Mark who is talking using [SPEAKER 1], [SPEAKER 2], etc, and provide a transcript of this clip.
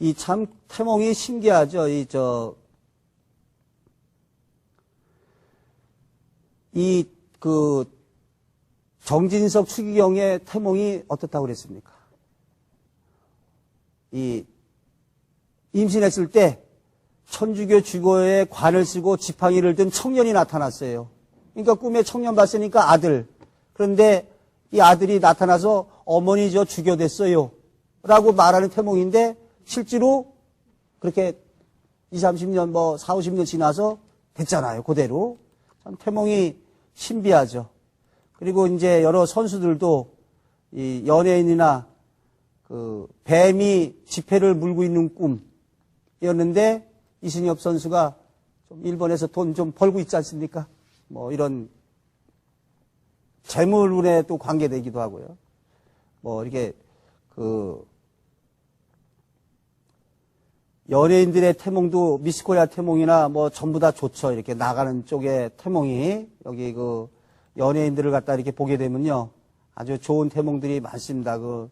[SPEAKER 1] 이 참 태몽이 신기하죠. 이 저, 이 그 정진석 추기경의 태몽이 어떻다고 그랬습니까? 이 임신했을 때 천주교 주교의 관을 쓰고 지팡이를 든 청년이 나타났어요. 그러니까 꿈에 청년 봤으니까 아들. 그런데 이 아들이 나타나서 어머니 저 주교됐어요. 라고 말하는 태몽인데 실제로 그렇게 20, 30년 뭐 4, 50년 지나서 됐잖아요. 그대로. 참 태몽이 신비하죠. 그리고 이제 여러 선수들도 이 연예인이나 그 뱀이 지폐를 물고 있는 꿈이었는데 이승엽 선수가 좀 일본에서 돈 좀 벌고 있지 않습니까? 뭐 이런 재물운에 또 관계되기도 하고요. 뭐 이렇게 그 연예인들의 태몽도 미스코리아 태몽이나 뭐 전부 다 좋죠. 이렇게 나가는 쪽의 태몽이 여기 그 연예인들을 갖다 이렇게 보게 되면요. 아주 좋은 태몽들이 많습니다. 그